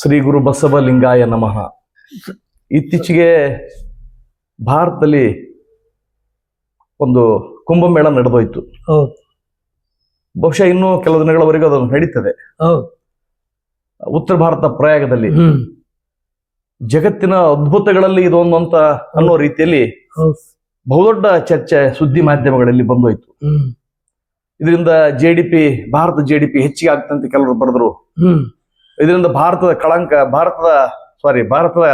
ಶ್ರೀ ಗುರು ಬಸವಲಿಂಗಾಯ ನಮಃ. ಇತ್ತೀಚೆಗೆ ಭಾರತದಲ್ಲಿ ಒಂದು ಕುಂಭಮೇಳ ನಡೆದೋಯ್ತು. ಬಹುಶಃ ಇನ್ನೂ ಕೆಲವು ದಿನಗಳವರೆಗೂ ಅದು ನಡೀತದೆ. ಉತ್ತರ ಭಾರತ ಪ್ರಯಾಗದಲ್ಲಿ. ಜಗತ್ತಿನ ಅದ್ಭುತಗಳಲ್ಲಿ ಇದೊಂದು ಅಂತ ಅನ್ನೋ ರೀತಿಯಲ್ಲಿ ಹೌದು. ಬಹುದೊಡ್ಡ ಚರ್ಚೆ ಸುದ್ದಿ ಮಾಧ್ಯಮಗಳಲ್ಲಿ ಬಂದೋಯ್ತು. ಇದರಿಂದ J D P Bharat J D P ಹೆಚ್ಚಿಗೆ ಆಗ್ತಂತೆ ಕೆಲವರು ಬರೆದ್ರು. ಇದರಿಂದ ಭಾರತದ ಕಳಂಕ ಭಾರತದ ಸಾರಿ ಭಾರತದ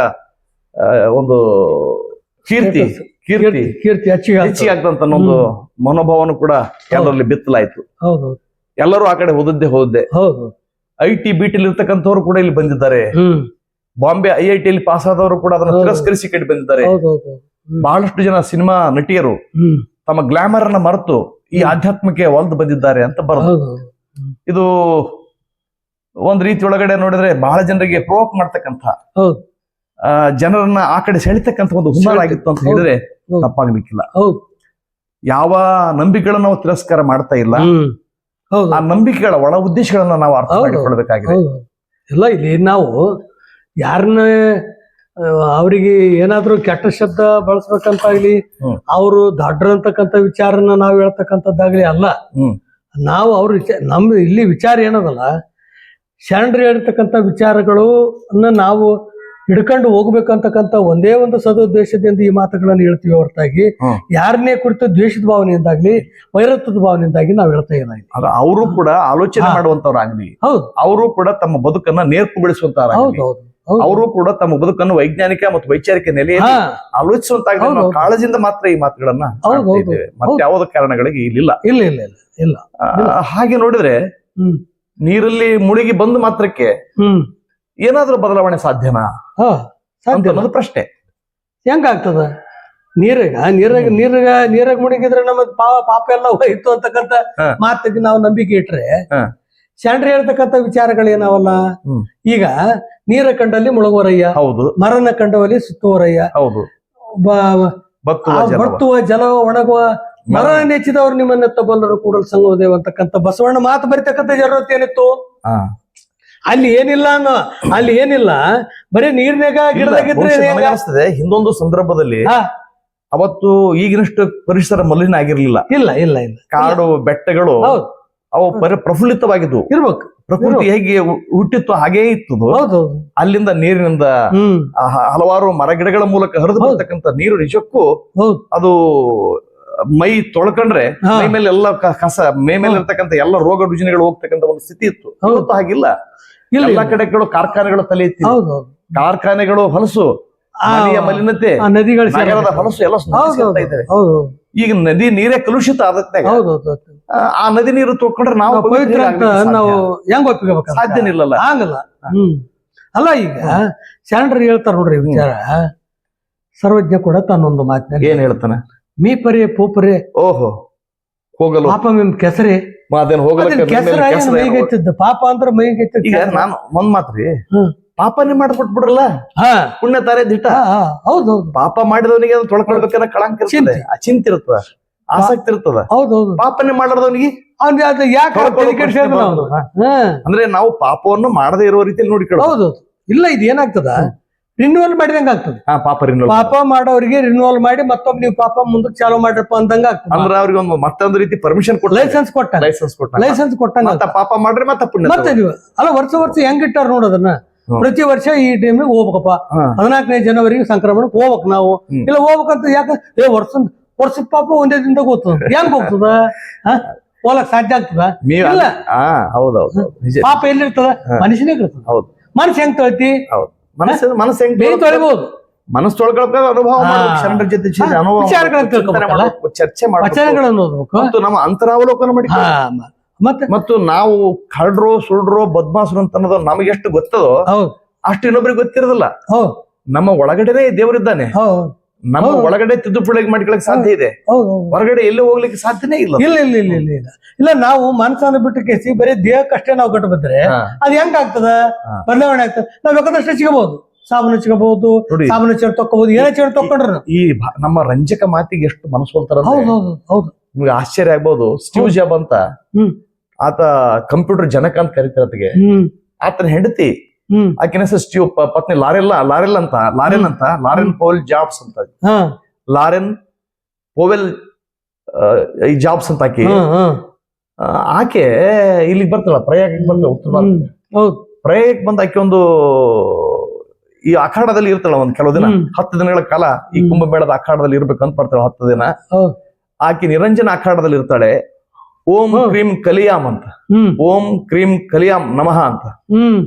ಒಂದು ಕೀರ್ತಿ. ಕೀರ್ತಿ ಕೀರ್ತಿ ಹೆಚ್ಚಿಗೆ ಆಗ್ತಂತ ಒಂದು ಮನೋಭಾವನ ಕೂಡ ಎಲ್ಲರಲ್ಲಿ ಬಿತ್ತಲಾಯ್ತು. ಎಲ್ಲರೂ ಆ ಕಡೆ ಹೋದದ್ದೇ ಹೋದ್ದೆ ಹೌದು. ಐ ಟಿ ಬಿ ಇರ್ತಕ್ಕಂಥವ್ರು ಕೂಡ ಇಲ್ಲಿ ಬಂದಿದ್ದಾರೆ. ಬಾಂಬೆ ಐ ಐ ಟಿ ಅಲ್ಲಿ ಪಾಸ್ ಆದವರು ಕೂಡ ಅದನ್ನು ತಿರಸ್ಕರಿಸಿ ಕಡೆ ಬಂದಿದ್ದಾರೆ. ಬಹಳಷ್ಟು ಜನ ಸಿನಿಮಾ ನಟಿಯರು ತಮ್ಮ ಗ್ಲಾಮರ್ ಅನ್ನ ಮರೆತು ಈ ಆಧ್ಯಾತ್ಮಕ್ಕೆ ಒಲ್ದು ಬಂದಿದ್ದಾರೆ ಅಂತ ಬರೋದು. ಇದು ಒಂದ್ ರೀತಿ ಒಳಗಡೆ ನೋಡಿದ್ರೆ ಬಹಳ ಜನರಿಗೆ ಪ್ರೋಕ್ ಮಾಡ್ತಕ್ಕಂತ ಜನರನ್ನ ಆ ಕಡೆ ಸೆಳಿತಕ್ಕಂತ ಒಂದು ಹುನ್ನಾರ ಆಗಿತ್ತು ಅಂತ ಹೇಳಿದ್ರೆ. ತಪ್ಪಾಗ್ಲಿಕ್ಕಿಲ್ಲ. ಹೌದು. ಯಾವ ನಂಬಿಕೆಗಳನ್ನ ನಾವು ತಿರಸ್ಕಾರ ಮಾಡ್ತಾ ಇಲ್ಲ. ಆ ನಂಬಿಕೆಗಳ ಒಳ ಉದ್ದೇಶಗಳನ್ನ ನಾವು ಅರ್ಥ. ಮಾಡಿಕೊಳ್ಬೇಕಾಗಿದೆ ಇಲ್ಲ ಎಲ್ಲ ಇಲ್ಲಿ ನಾವು ಯಾರನ್ನ ಅವರಿಗೆ ಏನಾದ್ರೂ ಕೆಟ್ಟ ಶಬ್ದ ಬಳಸ್ಬೇಕಂತಾಗ್ಲಿ. ಅವರು ದಡ್ರ ಅಂತಕ್ಕಂಥ ವಿಚಾರನ ನಾವು ಹೇಳ್ತಕ್ಕಂಥದ್ದಾಗ್ಲಿ ಅಲ್ಲ. ನಾವು ಅವ್ರ ವಿಚಾರ ನಮ್ ಇಲ್ಲಿ ವಿಚಾರ ಏನದಲ್ಲ ಶರಣರು ಹೇಳಿರ್ತಕ್ಕಂಥ ವಿಚಾರಗಳು ನಾವು ಹಿಡ್ಕೊಂಡು ಹೋಗ್ಬೇಕಂತಕ್ಕಂಥ ಒಂದೇ ಒಂದು ಸದುದ್ದೇಶದಿಂದ ಈ ಮಾತುಗಳನ್ನು ಹೇಳ್ತೀವಿ ಹೊರತಾಗಿ. ಯಾರನ್ನೇ ಕುರಿತು ದ್ವೇಷದ ಭಾವನೆಯಿಂದಾಗ್ಲಿ ವೈರತ್ವದ ಭಾವನೆಯಿಂದಾಗಿ ನಾವು ಹೇಳ್ತಾ ಇಲ್ಲ ಅವರು ಕೂಡ ಆಲೋಚನೆ ಮಾಡುವಂತವ್ರು ಮಾಡುವಂತವ್ರಾಗ್ಲಿ ಹೌದು. ಅವರು ಕೂಡ ತಮ್ಮ ಬದುಕನ್ನ ನೇರ್ಪು ಬೆಳೆಸುವಂತ ಹೌದು ಅವರು ಕೂಡ ತಮ್ಮ ಬದುಕನ್ನು ವೈಜ್ಞಾನಿಕ ಮತ್ತು ವೈಚಾರಿಕ ನೆಲೆಯಲ್ಲಿ ಆಲೋಚಿಸುವಂತ. ಕಾಳಜಿಯಿಂದ ಮಾತ್ರ ಈ ಮಾತುಗಳನ್ನ ಮತ್ತೆ. ಯಾವುದೇ ಕಾರಣಗಳಿಗೆ ಇಲ್ಲಿಲ್ಲ. ಇಲ್ಲ ಇಲ್ಲ ಇಲ್ಲ ಇಲ್ಲ. ಹಾಗೆ ನೋಡಿದ್ರೆ ಹ್ಮ್. ನೀರಲ್ಲಿ ಮುಳುಗಿ ಬಂದ ಮಾತ್ರಕ್ಕೆ ಏನಾದ್ರೂ ಬದಲಾವಣೆ ಸಾಧ್ಯನಾ? ಸಾಧ್ಯ. ಅನ್ನೋದು ಪ್ರಶ್ನೆ. ಹೆಂಗಾಗ್ತದ? ನೀರಾಗ ನೀರಾಗ ನೀರಾಗ ನೀರಾಗ ಮುಳುಗಿದ್ರೆ ನಮ್ಮ ಪಾಪ ಪಾಪ ಎಲ್ಲ ಹೋಯ್ತು ಅಂತಕ್ಕಂತ. ಮಾತಿಗೆ ನಾವು ನಂಬಿಕೆ ಇಟ್ರೆ ಶಾಂಡ್ರಿ ಹೇಳ್ತಕ್ಕಂತ ಹೇಳ್ತಕ್ಕಂಥ ವಿಚಾರಗಳೇನಾವಲ್ಲ? ಈಗ ನೀರ ಕಂಡಲ್ಲಿ ಮುಳುಗುವರಯ್ಯ ಹೌದು. ಮರನ ಕಂಡವಲ್ಲಿ ಸುತ್ತುವರಯ್ಯ ಹೌದು. ಬತ್ತುವ ಆ ಬರ್ತುವ ಜಲ ಒಣಗುವ ಮರ ನೆಚ್ಚಿದವರು ನಿಮ್ಮನ್ನ ಬಲ್ಲರು ಕೂಡಲು ಸಂಗೋದೇವ್ ಅಂತಕ್ಕಂಥ ಬಸವಣ್ಣ ಮಾತು ಬರಿತಕ್ಕಂಥ ಜರೂರತ್ ಏನಿತ್ತು. ಅಲ್ಲಿ ಏನಿಲ್ಲ ಅನ್ನೋ ಅಲ್ಲಿ ಏನಿಲ್ಲ ಬರೀ ನೀರ್ನಾಗ ಗಿಡದಾಗಿದ್ರೆ ಹಿಂದೊಂದು ಸಂದರ್ಭದಲ್ಲಿ. ಅವತ್ತು ಈಗಿನಷ್ಟು ಪರಿಸರ ಮಲಿನ ಆಗಿರ್ಲಿಲ್ಲ. ಇಲ್ಲ ಇಲ್ಲ ಇಲ್ಲ. ಕಾಡು ಬೆಟ್ಟಗಳು ಅವು ಬರೀ ಪ್ರಫುಲ್ಲಿತವಾಗಿದ್ವು. ಇರ್ಬೇಕು ಪ್ರಕೃತಿ ಹೇಗೆ ಹುಟ್ಟಿತ್ತು ಹಾಗೇ ಇತ್ತು. ಅಲ್ಲಿಂದ ನೀರಿನಿಂದ ಹಲವಾರು ಮರ ಗಿಡಗಳ ಮೂಲಕ ಹರಿದು ಬರ್ತಕ್ಕಂತ ಬರ್ತಕ್ಕಂಥ ನೀರು ನಿಜಕ್ಕೂ ಹೌದು. ಅದು ಮೈ ತೊಳ್ಕೊಂಡ್ರೆ. ಮೈ ಮೇಲೆ ಎಲ್ಲ ಕಸ ಮೈ ಮೇಲೆ ಇರ್ತಕ್ಕಂಥ ಎಲ್ಲ ರೋಗ ರುಜಿನಗಳು ಹೋಗ್ತಕ್ಕಂಥ ಒಂದು ಸ್ಥಿತಿ ಇತ್ತು. ಇವತ್ತು ಹಾಗಿಲ್ಲ. ಎಲ್ಲ. ಕಡೆಗಳು ಕಾರ್ಖಾನೆಗಳು ತಲೆ ಇತ್ತು ಕಾರ್ಖಾನೆಗಳು ಹೊಲಸು ಮಲಿನತೆ ಆ ನದಿಗಳು ಹೊಲಸು ಎಲ್ಲ ಈಗ ನದಿ ನೀರೇ ಕಲುಷಿತ ಹೌದು. ಆ ನದಿ ನೀರು ತೊಳ್ಕೊಂಡ್ರೆ ನಾವು ಪವಿತ್ರ ನಾವು ಸಾಧ್ಯ. ಹೆಂಗ್ ಒಪ್ಪಿಗೆ ಸಾಧ್ಯನೇ ಇಲ್ಲಲ್ಲ ಹಂಗಲ್ಲ ಹ್ಮ್. ಅಲ್ಲ ಈಗ ಶರಣರು ಹೇಳ್ತಾರ ನೋಡ್ರಿ ವಿಚಾರ. ಸರ್ವಜ್ಞ ಕೂಡ ತನ್ನೊಂದು ಮಾತಿನಲ್ಲಿ ಏನ್ ಹೇಳ್ತಾನೆ? ಮೀ ಪೋಪರೆ ಓಹೋ ಹೋಗಲು. ಪಾಪ ನಿಮ್ ಕೆಸರೇ ಅದೇನ್ ಅದೇನ್ ಕೆಸರ ಏನು ಪಾಪ ಅಂದ್ರೆ ಮೈಗೆತ್ತಿದ್ದು ಈಗ ನಾನು ಒಂದ್ ಮಾತ್ರಿ ಪಾಪನೆ ಮಾಡ್ಕೊಟ್ಬಿಡ್ರಲ್ಲ? ಹಾ. ಪುಣ್ಯ ತಾರೆ ದಿಟ್ಟ. ಹೌದು ಹೌದು. ಪಾಪ ಮಾಡಿದವನಿಗೆ ಅದು ತೊಳ್ಕೊಳ್ಬೇಕನ್ನ ಕಳಂಕ ಇರ್ತದೆ. ಚಿಂತೆ. ಅಚಿಂತ ಇರ್ತದ. ಆಸಕ್ತಿ ಇರ್ತದ. ಹೌದೌದು ಹೌದು. ಪಾಪನೇ ಮಾಡಿದವನಿಗೆ ಅವ್ನ್ ಯಾಕೆ ಅಂದ್ರೆ ನಾವು ಪಾಪವನ್ನು ಮಾಡದೇ ಇರುವ ರೀತಿಯಲ್ಲಿ ನೋಡಿಕೊಳ್ಳೋದು ಹೌದು ಇಲ್ಲ ಇದು ಏನಾಗ್ತದ? ರಿನ್ಯೂವಲ್ ಮಾಡಿದಂಗ ಆಗ್ತದೆ. ಹಾ ಪಾಪ ರಿನ್ಯೂವಲ್ ಪಾಪ ಮಾಡೋರಿಗೆ ರಿನ್ಯೂವಲ್ ಮಾಡಿ ಮತ್ತೊಬ್ಬ ನೀವು ಪಾಪ ಮುಂದಕ್ಕೆ ಚಾಲೂ ಮಾಡ್ರಪ್ಪ ಅಂದಂಗ ಆಗ್ತದೆ. ಅಂದ್ರೆ ಅವ್ರಿಗೆ ಒಂದು ಮತ್ತೊಂದು ರೀತಿ ಪರ್ಮಿಷನ್ ಕೊಡ್ ಲೈಸೆನ್ಸ್ ಕೊಟ್ಟ ಲೈಸೆನ್ಸ್ ಕೊಟ್ಟ ಲೈಸೆನ್ಸ್ ಕೊಟ್ಟಂಗ ಮತ್ತ ಪಾಪ ಮಾಡ್ರೆ ಮತ್ತೆ ಪುಣ್ಯ ಮತ್ತೆ ನೀವು ಅಲ್ಲ ವರ್ಷ ವರ್ಷ ಹೆಂಗ್ ಇಟ್ಟಾರ ನೋಡೋದನ್ನ. ಪ್ರತಿ ವರ್ಷ ಈ ಟೈಮ್ ಹೋಗ್ಬೇಕಪ್ಪ. ಹದಿನಾಲ್ಕನೇ ಜನವರಿಗೆ ಸಂಕ್ರಮಣಕ್ಕೆ ಹೋಗ್ಬೇಕು ನಾವು. ಇಲ್ಲ ಹೋಗ್ಬೇಕಂತ ಯಾಕ ಏ ವರ್ಷ ವರ್ಷದ ಪಾಪ ಒಂದೇ ದಿನದಾಗ ಹೋಗ್ತದ. ಹೆಂಗ್ ಹೋಗ್ತದ? ಹಾ? ಹೋಗ್ಲಕ್ ಸಾಧ್ಯ ಆಗ್ತದ? ಇಲ್ಲ. ಪಾಪ ಎಲ್ಲಿರ್ತದ. ಮನುಷ್ಯನೇ ಇರ್ತದ. ಹೌದು. ಮನುಷ್ಯ ಹೆಂಗ್ ತಳ್ತಿ ಹೌದು. ಮನಸ್ಸು ಮನಸ್ಸು ಹೆಂಗ್ ತೊಳಿಬಹುದು ಮನಸ್ಸು ತೊಳ್ಕೊಳಕ ಅನುಭವ ಶರಣರ ಜೊತೆ ಅನುಭವ ಚರ್ಚೆ ಮತ್ತು ನಮ್ಮ ಅಂತರಾವಲೋಕನ ಮಾಡಿ ಮತ್ತೆ? ಮತ್ತು ನಾವು ಕಳ್ರು ಸುಳ್ರು ಬದ್ಮಾಸರು ಅಂತ ಅನ್ನೋದು ನಮಗೆ ಎಷ್ಟು ಗೊತ್ತದೋ ಅಷ್ಟು ಇನ್ನೊಬ್ರಿಗೆ ಗೊತ್ತಿರೋದಿಲ್ಲ. ನಮ್ಮ ಒಳಗಡೆನೆ ದೇವರಿದ್ದಾನೆ. ನಮ್ಮ. ಒಳಗಡೆ ತಿದ್ದುಪಡಿ ಮಾಡ್ಕೊಳಕ್ ಸಾಧ್ಯ ಇದೆ. ಹೊರಗಡೆ ಎಲ್ಲೂ ಹೋಗ್ಲಿಕ್ಕೆ ಸಾಧ್ಯನೇ ಇಲ್ಲ. ಇಲ್ಲ ಇಲ್ಲ ಇಲ್ಲ ಇಲ್ಲ ಇಲ್ಲ. ಇಲ್ಲ ನಾವು ಮನಸ್ಸನ್ನು ಬಿಟ್ಟು ಕೇಸಿ ಬರೀ ದೇಹಕ್ಕಷ್ಟೇ ನಾವು ಕಟ್ಟು ಬಿದ್ರೆ ಹಾ. ಅದ್ ಹೆಂಗ್ ಆಗ್ತದ. ಬದಲಾವಣೆ ಆಗ್ತದೆ. ನಾವ್ ಬೇಕಾದಷ್ಟೇ ಸಿಗಬಹುದು. ಸಾಬೂನು ಸಿಗಬಹುದು ಸಾಬೂನು ಚೇರ್ ತಕ್ಕೋಬಹುದು ಏನೇ ಚೇರ್ ತಕ್ಕೊಂಡ್ರ. ಈ ನಮ್ಮ ರಂಜಕ ಮಾತಿಗೆ ಎಷ್ಟು ಮನಸ್ಸೋಲ್ತಾರ ಹೌದು ಹೌದು ಹೌದು. ನಿಮ್ಗೆ ಆಶ್ಚರ್ಯ ಆಗ್ಬಹುದು ಸ್ಟೀವ್ ಜಾಬ್ ಅಂತ. ಆತ ಕಂಪ್ಯೂಟರ್ ಜನಕ ಅಂತ ಕರಿತಾರತಿಗೆ ಆತನ ಹೆಂಡತಿ ಆಕಿನ ಸ್ಟೀವ್ ಪತ್ನಿ ಲಾರೆಲ್ಲ ಲಾರೆಲ್ ಅಂತ ಲಾರೆನ್ ಅಂತ ಲಾರೆನ್ ಪೋವೆಲ್ ಜಾಬ್ಸ್ ಅಂತ. ಲಾರೆನ್ ಪೋವೆಲ್ ಈ ಜಾಬ್ಸ್ ಅಂತ ಆಕೆ. ಆಕೆ ಇಲ್ಲಿಗೆ ಬರ್ತಾಳ ಪ್ರಯಾಗಕ್ಕೆ ಬಂದ ಉತ್ತರ ಭಾರತ. ಪ್ರಯಾಗಕ್ಕೆ ಬಂದ ಆಕೆ ಒಂದು ಈ ಅಖಾಡದಲ್ಲಿ ಇರ್ತಾಳ ಒಂದ್ ಕೆಲವು ದಿನ. ಹತ್ತು ದಿನಗಳ ಕಾಲ ಈ. ಕುಂಭಮೇಳದ ಅಖಾಡದಲ್ಲಿ ಇರ್ಬೇಕಂತ ಬರ್ತಾಳ ಹತ್ತು ದಿನ. ಆಕೆ ನಿರಂಜನ ಅಖಾಡದಲ್ಲಿ ಇರ್ತಾಳೆ. ಓಂ. ಕ್ರೀಂ ಕಲಿಯಾಮ್ ಅಂತ. ಓಂ ಕ್ರೀಂ ಕಲಿಯಾಮ್ ನಮಃ ಅಂತ.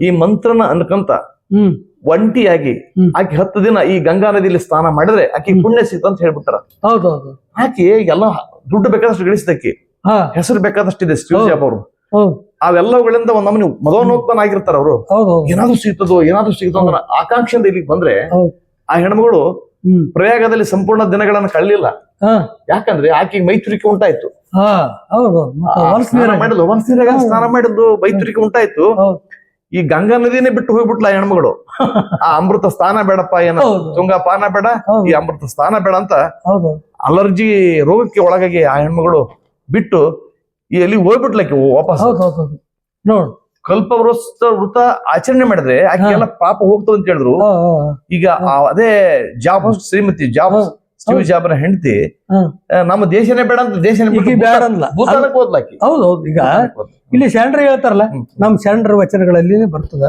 ಈ ಮಂತ್ರನ ಅನ್ಕಂತ ಒಂಟಿಯಾಗಿ. ಆಕೆ ಹತ್ತು ದಿನ ಈ ಗಂಗಾ ನದಿಯಲ್ಲಿ ಸ್ನಾನ ಮಾಡಿದ್ರೆ ಆಕೆ. ಪುಣ್ಯ ಸಿಗ್ತ ಅಂತ ಹೇಳ್ಬಿಟ್ಟಾರ. ಆಕೆ ಎಲ್ಲ ದುಡ್ಡು ಬೇಕಾದಷ್ಟು ಗಳಿಸಿದಕ್ಕೆ ಹೆಸರು ಬೇಕಾದಷ್ಟಿದೆ. ಜಾಬ್ ಅವರು. ಅವೆಲ್ಲವುಗಳಿಂದ ಒಂದ್ ನಮನಿ ಮದೋನ್ಮುಕ್ತನ ಆಗಿರ್ತಾರ ಅವರು. ಏನಾದ್ರೂ ಸಿಗ್ತದೋ ಏನಾದ್ರೂ ಸಿಗ್ತದೋ ಅಂದ್ರೆ ಆಕಾಂಕ್ಷೆಯಿಂದ ಇಲ್ಲಿಗೆ ಬಂದ್ರೆ ಆ ಹೆಣ್ಮಗಳು ಪ್ರಯಾಗದಲ್ಲಿ ಸಂಪೂರ್ಣ ದಿನಗಳನ್ನ ಕಳ್ಳಿಲ್ಲ. ಹಾ ಯಾಕಂದ್ರೆ ಆಕೆಗೆ ಮೈತ್ರಿಕೆ ಉಂಟಾಯ್ತು. ಮಾಡಿದ್ಲು ನೀರಾಗ. ಸ್ನಾನ ಮಾಡಿದ್ದು ಮೈತ್ರಿಕೆ ಉಂಟಾಯ್ತು. ಈ ಗಂಗಾ ನದಿನೇ ಬಿಟ್ಟು ಹೋಗ್ಬಿಟ್ಲ ಆ ಹೆಣ್ಮಗಳು? ಆ ಅಮೃತ ಸ್ಥಾನ ಬೇಡಪ್ಪ ಏನ ತುಂಗಾ ಪಾನ ಬೇಡ ಈ ಅಮೃತ ಸ್ಥಾನ ಬೇಡ ಅಂತ ಅಲರ್ಜಿ ರೋಗಕ್ಕೆ ಒಳಗಾಗಿ ಆ ಹೆಣ್ಮಗಳು ಬಿಟ್ಟು ಈ ಎಲ್ಲಿ ಹೋಗ್ಬಿಟ್ಲಕ್ಕೆ ವಾಪಸ್. ನೋಡ್. ಕಲ್ಪ ವೃತ್ತ ವೃತ ಆಚರಣೆ ಮಾಡಿದ್ರೆ ಆಕೆ ಎಲ್ಲ ಪಾಪ ಹೋಗ್ತದೆ ಅಂತ ಹೇಳಿದ್ರು. ಈಗ ಅದೇ ಜಾಬ್ ಶ್ರೀಮತಿ ಜಾಬ್ ಸ್ಟೀವ್ ಜಾಬ್ನ ಹೆಂಡತಿ ನಮ್ಮ ದೇಶನೇ ಬೇಡ ಅಂತ ದೇಶನೇ ಅನ್ಲ ಹೋದ್ಲಾಕಿ ಹೌದು ಹೌದು. ಈಗ ಇಲ್ಲಿ ಶರಣರು ಹೇಳ್ತಾರಲ್ಲ ನಮ್ಮ ನಮ್ ಶರಣರ ವಚನಗಳಲ್ಲಿ ಬರ್ತದ.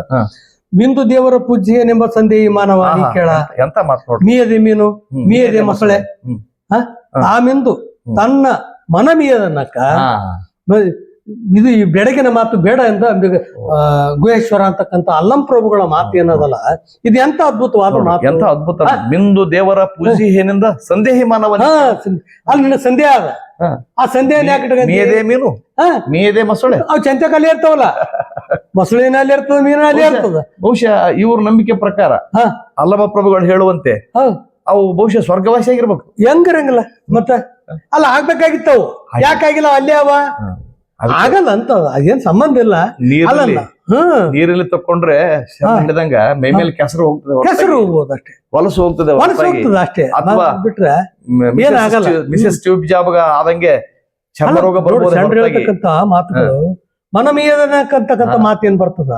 ಬಿಂದು ದೇವರ ಪೂಜ್ಯನೆಂಬ ಸಂದೇಹಿ ಮಾನವ ಕೇಳ. ಎಂತ- ಮಾತಾಡ ಮಾತು ಮೀಯದೆ ಮೀನು. ಮೀಯದೆ ಮೊಸಳೆ. ಆ ಮಿಂದು ತನ್ನ ಮನ ಮೀಯದನ್ನಕ್ಕ ಇದು ಈ ಬೆಳಗಿನ ಮಾತು ಬೇಡ ಎಂದ ಗುಹೇಶ್ವರ ಅಂತಕ್ಕಂಥ ಅಲ್ಲಂ ಪ್ರಭುಗಳ ಮಾತು ಏನದಲ್ಲ? ಇದು ಎಂತ ಅದ್ಭುತವಾದ ಮಾತು? ಎಂತ ಅದ್ಭುತ. ಬಿಂದು ದೇವರ ಪೂಜೆ ಏನಿಂದ ಸಂದೇಹಿ ಸಂಧಿ- ಅಲ್ಲಿ ನಿನ್ನ ಸಂದೇಹ ಅದ. ಆ ಸಂದೇಹ ಯಾಕೆ ಮೀನು? ಹಾ. ಮೊಸಳೆ? ಅವು ಚಂಚಕಲ್ಲಿ ಇರ್ತಾವಲ್ಲ. ಮೊಸಳಿನಲ್ಲಿ ಇರ್ತದ ಮೀನಲ್ಲಿ ಇರ್ತದ. ಬಹುಶಃ ಇವ್ರ ನಂಬಿಕೆ ಪ್ರಕಾರ ಹಾ. ಅಲ್ಲಮ ಪ್ರಭುಗಳು ಹೇಳುವಂತೆ ಹಾ. ಅವು ಬಹುಶಃ ಸ್ವರ್ಗವಾಸಿ ಆಗಿರ್ಬೇಕು ಹೆಂಗಿರಂಗಿಲ್ಲ? ಮತ್ತೆ ಅಲ್ಲ ಆಗ್ಬೇಕಾಗಿತ್ತವು. ಯಾಕಾಗಿಲ್ಲ? ಅಲ್ಲೇ ಅವ. ಆಗಲ್ಲ ಅಂತ ಅದೇನ್ ಸಂಬಂಧ ಇಲ್ಲ. ನೀರಲ್ಲಿ ನೀರಲ್ಲಿ ತಕೊಂಡ್ರೆ ಹಿಡ್ದಂಗ ಮೈ ಮೇಲೆ ಕೆಸರು ಹೋಗ್ತದೆ ಕೆಸರು ಹೋಗ್ಬೋದು ಅಷ್ಟೇ. ಹೊಲಸು ಹೋಗ್ತದೆ ಹೊಲಸು ಹೋಗ್ತದ ಅಷ್ಟೇ. ಅಥವಾ ಬಿಟ್ರೆ ಏನಾಗಲ್ಲ. ಮಿಸಸ್ ಟ್ಯೂಬ್ ಜಾಬ್ ಆದಂಗೆ ಚರ್ಮ ರೋಗ ಹೇಳ್ತಕ್ಕಂತ ಮಾತುಗಳು. ಮನಮೀಯದಕ್ಕಂತಕ್ಕಂತ ಮಾತು ಏನ್ ಬರ್ತದ?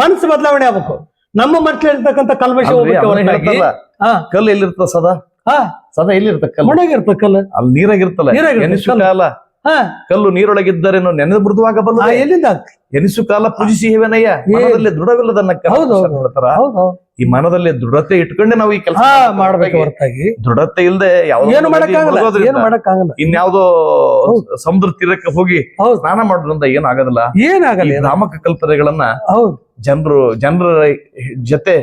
ಮನಸ್ಸು ಬದಲಾವಣೆ ಆಗ್ಬೇಕು. ನಮ್ಮ ಮನಸ್ಸಲ್ಲಿರ್ತಕ್ಕಂಥ ಕಲ್ಮಶ ಕಲ್ಲು ಎಲ್ಲಿರ್ತದ ಸದಾ? ಹಾ. ಸದಾ ಎಲ್ಲಿರ್ತ ಕಲ್ಲು? ಮನೆಗಿರ್ತ ಕಲ್ಲು. ಅಲ್ಲಿ ನೀರಾಗಿರ್ತಲ್ಲ ನೀರಾಗಿರ್ತಲ್ಲ. ಕಾಲ ಕಲ್ಲು ನೀರೊಳಗಿದ್ದರೇನು ನೆನೆದು ಮೃದುವಾಗಬಲ್ಲ ಎಲ್ಲಿಂದ? ಎನಿಸು ಕಾಲ ಪೂಜಿಸಿ ಹೇವನಯ್ಯ? ಮನದಲ್ಲಿ ದೃಢವಿಲ್ಲದನ್ನ. ಈ ಮನದಲ್ಲಿ ದೃಢತೆ ಇಟ್ಕೊಂಡೆ ನಾವು ಈ ಕೆಲಸ ಮಾಡಬೇಕು ಹೊರತಾಗಿ. ದೃಢತೆ ಇಲ್ಲದೆ ಏನು ಮಾಡಕ್ಕಾಗಲ್ಲ ಇನ್ಯಾವುದೋ ಸಮುದ್ರ ತೀರಕ್ಕೆ ಹೋಗಿ ಸ್ನಾನ ಮಾಡೋದ್ರಿಂದ ಏನ್ ಆಗೋದಿಲ್ಲ ಏನಾಗಲ್ಲ ನಾಮಕ. ಕಲ್ಪನೆಗಳನ್ನ ಹೌದು. ಜನರು ಜನರ ಜೊತೆ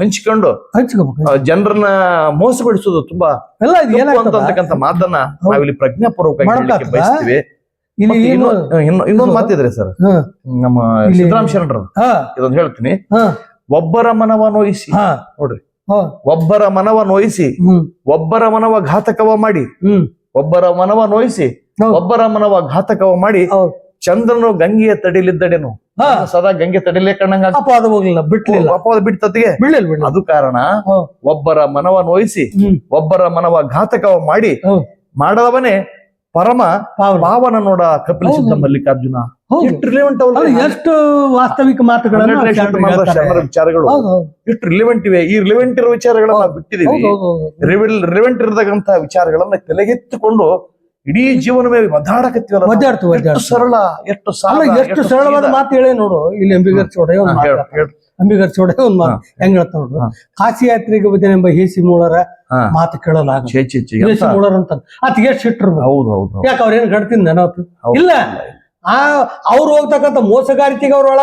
ಹಂಚಿಕೊಂಡು ಹಂಚ್ಕೋಬೇಕು ಜನರನ್ನ ಮೋಸಗೊಳಿಸೋದು ತುಂಬಾ ಎಲ್ಲ ಇದು ಮಾತನ್ನ. ನಾವಿಲ್ಲಿ ಪ್ರಜ್ಞಾಪೂರ್ವಕ ಮಾಡಕ್ಕಾಗ್ತದಾ? ಬಯಸ್ತೀವಿ. ಇಲ್ಲಿ ಇನ್ನೊಂದು ಮಾತಿದ್ರೆ ಸರ್. ನಮ್ಮ ಸಿದ್ದರಾಮ ಶರಣರು ಇದೊಂದು ಹೇಳ್ತೀನಿ. ಒಬ್ಬರ ಮನವ ನೋಯಿಸಿ. ನೋಡ್ರಿ. ಒಬ್ಬರ ಮನವ ನೋಯಿಸಿ. ಒಬ್ಬರ ಮನವ ಘಾತಕವ ಮಾಡಿ. ಹ್ಮ್. ಒಬ್ಬರ ಮನವ ನೋಯಿಸಿ. ಒಬ್ಬರ ಮನವ ಘಾತಕವ ಮಾಡಿ. ಚಂದ್ರನು ಗಂಗೆಯ ತಡಿಲಿದ್ದಡೇನು. ಹಾ. ಸದಾ ಗಂಗೆ ತಡಿಲೇ ಕಣ್ಣಂಗ ಅಪ್ಪ ಅದು ಹೋಗ್ಲಿಲ್ಲ ಬಿಟ್ಲಿಲ್ಲ. ಅಪವಾದ ಬಿಡ್ತತಿಗೆ ಬಿಳಿಲ್ ಬಿಡ್ಲಿಲ್ಲ ಅದು ಕಾರಣ ಒಬ್ಬರ ಮನವ ನೋಯಿಸಿ ಒಬ್ಬರ ಮನವ ಘಾತಕ ಮಾಡಿ ಮಾಡದವನೇ ಪರಮ ಪಾವನ. ಪಾವನ ನೋಡ ಕಪಿಲ ಸಿದ್ಧ ಮಲ್ಲಿಕಾರ್ಜುನ. ಎಷ್ಟು ರಿಲೆವೆಂಟ್ ಎಷ್ಟು ವಾಸ್ತವಿಕ ಮಾತುಗಳನ್ನು. ವಿಚಾರಗಳು. ಎಷ್ಟು ರಿಲೆವೆಂಟ್ ಇವೆ. ಈ ರಿಲೆವೆಂಟ್ ಇರೋ ವಿಚಾರಗಳನ್ನ ಬಿಟ್ಟಿದೀವಿ. ರಿಲೆವೆಂಟ್ ಇರತಕ್ಕಂತ ವಿಚಾರಗಳನ್ನ ತಲೆಗೆತ್ತಿಕೊಂಡು ಇಡೀ ಜೀವನವೇ ಒದ್ದಾಡಕತ್ತೀವಲ್ಲ ಎಷ್ಟು ಸರಳ ಎಷ್ಟು ಸರಳ ಎಷ್ಟು ಸರಳವಾದ ಮಾತು ಹೇಳಿ ನೋಡು. ಇಲ್ಲಿ ಅಂಬಿಗರ್ ಚೋಡೆ ಒಂದು ಮಾತು. ಅಂಬಿಗರ್ ಚೋಡೆ ಒಂದು ಮಾತು ಹೆಂಗ್ ಹೇಳ್ತಾ ನೋಡು. ಕಾಶಿ ಯಾತ್ರೆಗೆ ಬದನೆಂಬ ಹೇಸಿ ಮೂಳರ ಮಾತು ಕೇಳಲ್ಲ ಹೇಸಿ ಮೂಳರ ಅಂತ ಅತಿ ಎಷ್ಟು ಇಟ್ಟರು ಹೌದು ಹೌದು ಯಾಕೆ ಅವ್ರೇನು ಗಡ್ತೀನಿ ನೆನಪು? ಇಲ್ಲ. ಆ ಅವ್ರು ಹೋಗ್ತಕ್ಕಂಥ ಮೋಸಗಾರಿಕೆಗೆ ಅವ್ರ ನೋಡಿ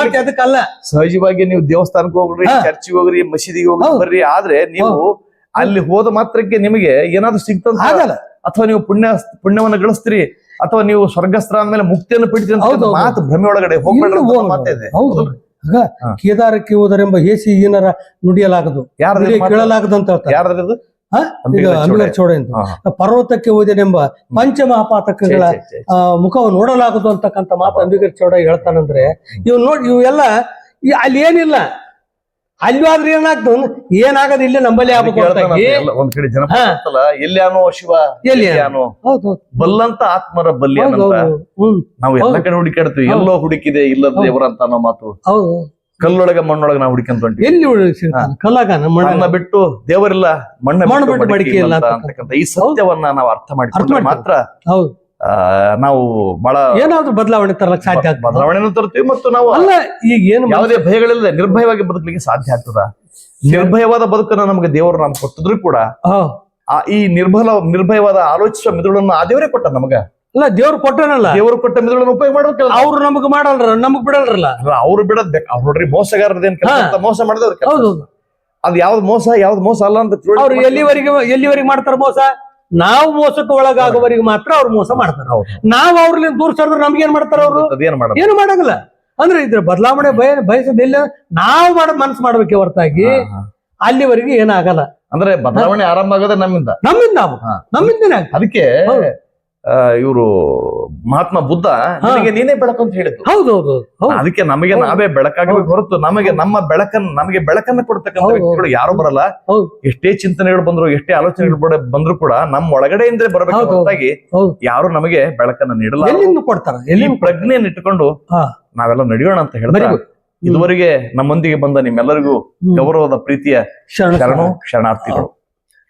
ಮತ್ತೆ ಅದಕ್ಕಲ್ಲ. ಸಹಜವಾಗಿ ನೀವು ದೇವಸ್ಥಾನಕ್ಕೆ ಹೋಗ್ರಿ. ಚರ್ಚಿಗೆ ಹೋಗ್ರಿ ಮಸೀದಿಗೆ ಹೋಗ್ರಿ ಬರ್ರಿ. ಆದ್ರೆ ನೀವು ಅಲ್ಲಿ ಹೋದ ಮಾತ್ರಕ್ಕೆ ನಿಮಗೆ ಏನಾದ್ರು ಸಿಗ್ತದ ಆಗಲ್ಲ. ಅಥವಾ ನೀವು ಪುಣ್ಯ ಪುಣ್ಯವನ್ನ ಗಳಿಸ್ತೀರಿ ಅಥವಾ ನೀವು ಸ್ವರ್ಗಸ್ತ್ರ ಅಂದ್ಮೇಲೆ ಮುಕ್ತಿಯನ್ನು ಪಡಿತೀರಿ ಅಂತ. ಮಾತು ಭ್ರಮೆ ಒಳಗಡೆ ಹೋಗ್ಬೇಡ್ರಿ ಹೌದು. ಕೇದಾರಕ್ಕೆ ಹೋದರೆಂಬ ಎಸಿ ಏನಾರ ನುಡಿಯಲಾಗದು. ಕೇಳಲಾಗದಂತ ಯಾರ್ದು? ಅಂಬಿಗರ ಚೋಡೆ. ಅಂತ ಪರ್ವತಕ್ಕೆ ಹೋದೆನೆಂಬ ಪಂಚಮಹಾಪಾತಕಗಳ ಮಹಾಪಾತಕಗಳ. ಮುಖವನ್ನು ನೋಡಲಾಗದು ಅಂತಕ್ಕಂಥ ಮಾತು ಅಂಬಿಗರ್ ಚೌಡ ಹೇಳ್ತಾನಂದ್ರೆ ಇವ್ ನೋಡಿ ಇವೆಲ್ಲ ಅಲ್ಲಿ ಏನಿಲ್ಲ. ಅಲ್ಲಿ ಆದ್ರೆ ಏನಾಗ್ತದ ಏನಾಗದ ಇಲ್ಲಿ ನಂಬಲ್ಲಿ ಆಗ್ಬೇಕು ಒಂದ್ ಕಡೆ ಜನ ಹಾ. ಎಲ್ಲಿಯಾನೋ ಶಿವ ಎಲ್ಲಿ? ಎಲ್ಲಿಯಾನೋ? ಹೌದು ಹೌದು. ಬಲ್ಲಂತ ಆತ್ಮರ ಬಲ್ಲಿ ಹೌದು ಅನ್ನಂತ ಹೌದು. ಹ್ಮ್. ನಾವು ಎಲ್ಲ ಕಡೆ ಹುಡುಕಾಡ್ತೀವಿ ಹೌದು. ಎಲ್ಲೋ ಹುಡುಕಿದೆ ಇಲ್ಲ ಹೌದು. ದೇವರ ಅಂತ ಅನ್ನೋ ಮಾತು. ಹೌದು. ಕಲ್ಲೊಳಗ ಮಣ್ಣೊಳಗ ನಾವು ಹುಡುಕಂತ ಹೊಂಟಿವಿ. ಎಲ್ಲಿ ಕಲ್ಲಾಗ ನಮ್ಮ ಮಣ್ಣ. ಮಣ್ಣ ಬಿಟ್ಟು ದೇವರಿಲ್ಲ ಮಣ್ಣ ಮಣ್ಣು ಬಿಟ್ಟು ಮಡಿಕೆ ಇಲ್ಲ ಅಂತಕ್ಕಂಥ ಈ ಸತ್ಯವನ್ನ ನಾವು ಅರ್ಥ ಮಾಡಿ ಮಾಡ್ತೀವಿ. ಮಾತ್ರ ಹೌದು. ನಾವು ಬಹಳ ಏನಾದ್ರೂ ಬದಲಾವಣೆ ತರಲಿಕ್ಕೆ ಸಾಧ್ಯ ಬದಲಾವಣೆನೂ ತರ್ತೀವಿ ಮತ್ತು ನಾವು ಅಲ್ಲ ಈಗ ಏನು ಯಾವುದೇ ಭಯಗಳಿಲ್ಲದೆ ನಿರ್ಭಯವಾಗಿ ಬದುಕಲಿಕ್ಕೆ ಸಾಧ್ಯ ಆಗ್ತದ? ನಿರ್ಭಯವಾದ ಬದುಕನ್ನು ನಮಗೆ ದೇವರು ನಾನು ಕೊಟ್ಟಿದ್ರು ಕೂಡ ಆ ಈ ನಿರ್ಭಲ ನಿರ್ಭಯವಾದ ಆಲೋಚಿಸುವ ಮಿದುಳನ್ನು ಆ ದೇವರೇ ಕೊಟ್ಟ ನಮಗ? ಅಲ್ಲ ದೇವ್ರು ಕೊಟ್ಟನಲ್ಲ? ದೇವರು ಕೊಟ್ಟ ಮಿದುಳನ್ನು ಉಪಯೋಗ ಮಾಡ್ಬೇಕಲ್ಲ ಅವ್ರು ನಮಗ್ ಮಾಡಲ್ರ ನಮಗ್ ಬಿಡಲ್ರಲ್ಲ? ಅವ್ರು ಬಿಡದ್ ಬೇಕು. ಅವ್ರು ನೋಡ್ರಿ ಮೋಸಗಾರದೇನ್ ಮೋಸ ಮಾಡಿದವ್ರ. ಹೌದು ಅದ್ ಯಾವ್ದು ಮೋಸ ಯಾವ್ದು ಮೋಸ ಅಲ್ಲ ಅಂತ ಅವ್ರು ಎಲ್ಲಿವರೆಗೆ ಎಲ್ಲಿವರೆಗೆ ಮಾಡ್ತಾರ ಮೋಸ? ನಾವು ಮೋಸಕ್ಕೆ ಒಳಗಾಗುವವರಿಗೆ ಮಾತ್ರ ಅವ್ರು ಮೋಸ ಮಾಡ್ತಾರೆ. ನಾವು ಅವ್ರಲ್ಲಿ ದೂರ ಸರಿದ್ರೆ ನಮ್ಗೆ ಏನ್ ಮಾಡ್ತಾರ ಅವ್ರು? ಏನು ಮಾಡಂಗಿಲ್ಲ. ಅಂದ್ರೆ ಇದ್ರ ಬದಲಾವಣೆ ಬಯ ಬಯಸದಿಲ್ಲ ನಾವು ಮಾಡ ಮನಸ್ಸು ಮಾಡ್ಬೇಕೆ ಹೊರತಾಗಿ. ಅಲ್ಲಿವರೆಗೆ ಏನಾಗಲ್ಲ. ಅಂದ್ರೆ ಬದಲಾವಣೆ ಆರಂಭ ಆಗೋದೇ ನಮ್ಮಿಂದ. ನಮ್ಮಿಂದ ನಾವು. ನಮ್ಮಿಂದನೇ ಅದಕ್ಕೆ. ಇವರು ಮಹಾತ್ಮ ಬುದ್ಧ. ನಿನಗೆ ನೀನೇ ಬೆಳಕು ಅಂತ ಹೇಳಿದ್ರು ಹೌದು ಹೌದು ಹೌದು ಅದಕ್ಕೆ ನಮಗೆ. ನಾವೇ ಬೆಳಕಾಗಬೇಕು ಹೊರತು ನಮಗೆ ನಮ್ಮ ಬೆಳಕನ್ನ ನಮಗೆ ಬೆಳಕನ್ನ ಕೊಡ್ತಕ್ಕಂಥ ವ್ಯಕ್ತಿಗಳು ಯಾರು ಬರಲ್ಲ. ಎಷ್ಟೇ ಚಿಂತನೆಗಳು ಬಂದ್ರು ಎಷ್ಟೇ ಆಲೋಚನೆಗಳು ಬಂದ್ರು ಕೂಡ ನಮ್ಮ ಒಳಗಡೆಯಿಂದ ಬರಬೇಕು. ಹೊರತಾಗಿ ಯಾರು ನಮಗೆ ಬೆಳಕನ್ನ ನೀಡಲ್ಲ ಎಲ್ಲಿಂದ ಕೊಡ್ತಾರ ಎಲ್ಲಿ ಪ್ರಜ್ಞೆಯನ್ನು ಇಟ್ಟುಕೊಂಡು. ನಾವೆಲ್ಲ ನಡೆಯೋಣ ಅಂತ ಹೇಳಿದ್ರೆ. ಇದುವರೆಗೆ ನಮ್ಮೊಂದಿಗೆ ಬಂದ ನಿಮ್ಮೆಲ್ಲರಿಗೂ. ಗೌರವದ ಪ್ರೀತಿಯ ಶರಣು ಶರಣಾರ್ಥಿಗಳು